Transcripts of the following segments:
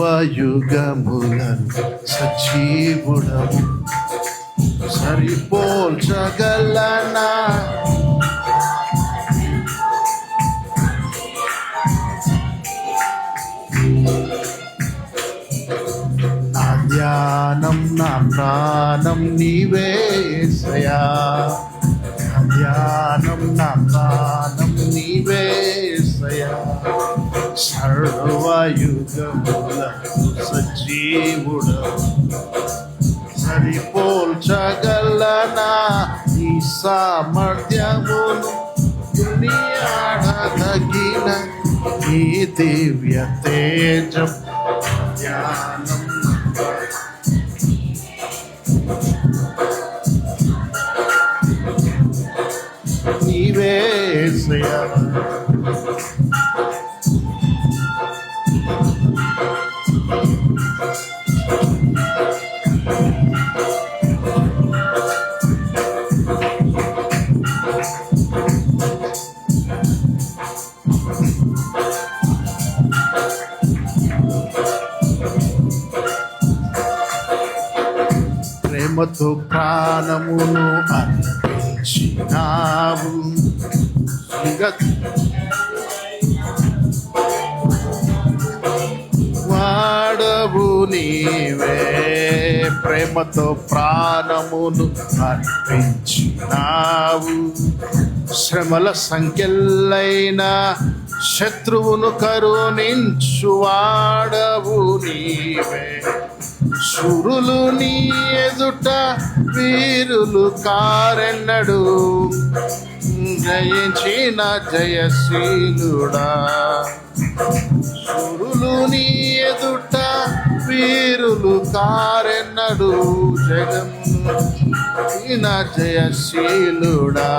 సర్వయుగములను సజీవుడము సరిపోల్చగలనా? నా ధ్యానం నా ప్రాణం నీవేసయా ధ్యానం నా ప్రాణం నీవేసయా సర్వయుగముల సజీవుడ. సరిపోల్చగలనా ఈ సామర్థ్యమును? దునియాడదగిన ఈ దివ్య తేజం. ధ్యానం. నీవేసయా ప్రేమతో ప్రాణమును అర్పించినావు. వాడవు నీవే ప్రేమతో ప్రాణమును అర్పించినావు. శ్రమల సంఖ్యలైన శత్రువును కరుణించువాడవు నీవే. సురులు నీ ఎదుట వీరులు కారెన్నడు. జయించిన జయశీలుడా. సురులు నీ ఎదుట వీరులు కారెన్నడు జగమున జయశీలుడా.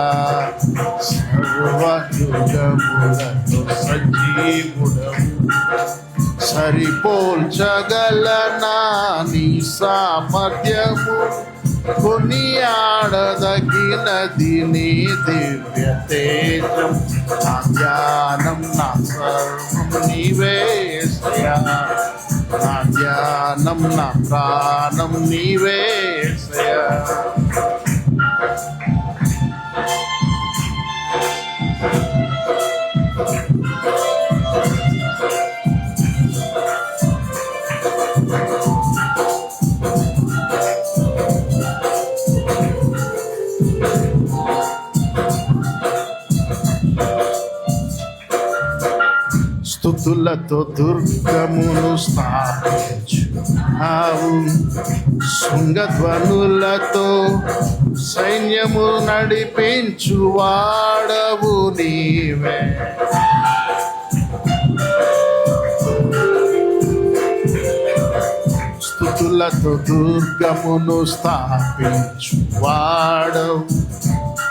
సర్వయుగములతో సజీవుడము సరిపోల్చగలనా నీ సామర్థ్యము కొనియాడదగినది నీ దివ్య తేజం నా ధ్యానం నా సర్వం నీవేసయా నా ధ్యానం నా ప్రాణం నీవేసయా స్థుతులతో దుర్గమును స్థాపించు. శృంగధ్వనులతో సైన్యము నడిపించు వాడవు నీవే. స్థుతులతో దుర్గమును స్థాపించు వాడవు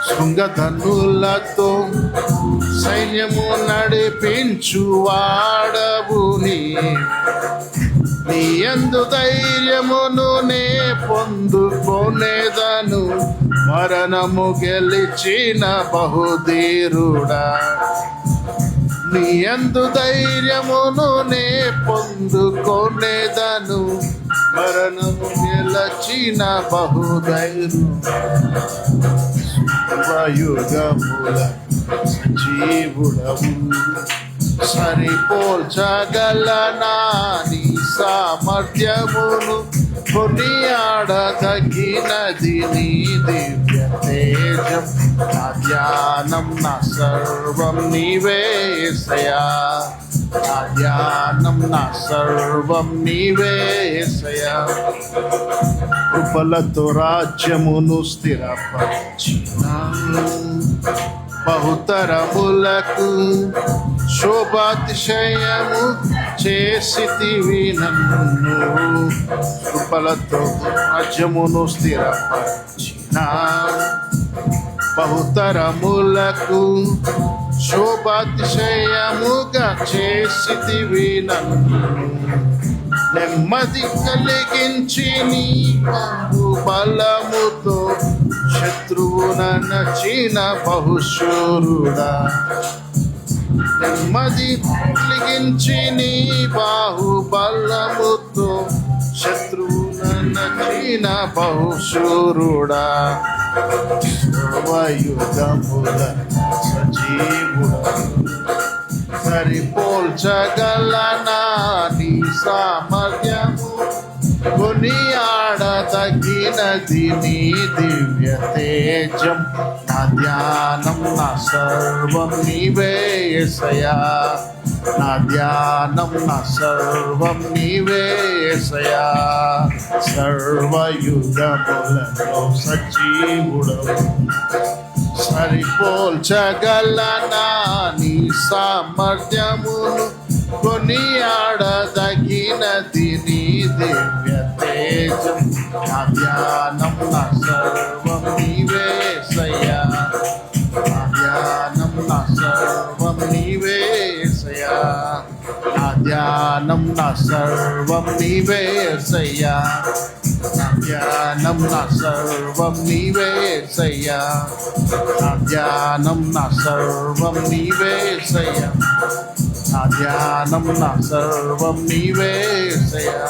శృంగధనులతో సైన్యము నడిపించు వాడవు నీ. నీ యందు ధైర్యమును నే పొందుకొనేదను. మరణము గెలిచిన బహుధీరుడా. నీ ఎందు ధైర్యమును నే పొందుకొనేదను. మరణము గెలచిన బహుధైర్యుడా యుగముల జీవుడవు సరిపోల్చగలనా నీ సామర్థ్యమును కొనియాడదగినది నీ దివ్య తేజం. నా ధ్యానం నా సర్వం నీవేసయా నా ధ్యానం నా సర్వం నీవేసయా కృపలతో రాజ్యమును స్థిరపరిచినాను బహుతరములకు శోభాతిశయము చేసితివి నన్ను. కృపలతో రాజ్యమును స్థిరపరిచిన. బహుతరములకు శోభాతిశయముగా చేసితివి నన్ను. నెమ్మది కలిగించి నీ బాహు బలముతో శత్రువున నచిన బహుశూరుడా. నెమ్మది కలిగించి నీ బాహుబలముతో శత్రువులనచిన బహుశూరుడా సర్వయుగముల సజీవుడా. సరిపోల్చగలనా నీ సామర్థ్యము? కొనియాడదగినది నీ దివ్య తేజం నా ధ్యానం నా సర్వం నీవే ఎసయా నా ధ్యానం నా సర్వం నీవే సర్వయుగములలో సజీవుడవు. సరిపోల్చగలనా నీ సామర్థ్యమును కొనియాడదగినది నీ దివ్య తేజం. నా ధ్యానం నా సర్వం నీవే నా ధ్యానం నా సయ్యా నా ధ్యానం నా సర్వం నీవే సయ్యా నా ధ్యానం నా సర్వం నీవే సయ్యా నా ధ్యానం నా సర్వం నీవే సయ్యా నా ధ్యానం నా సర్వం నీవే సయ్యా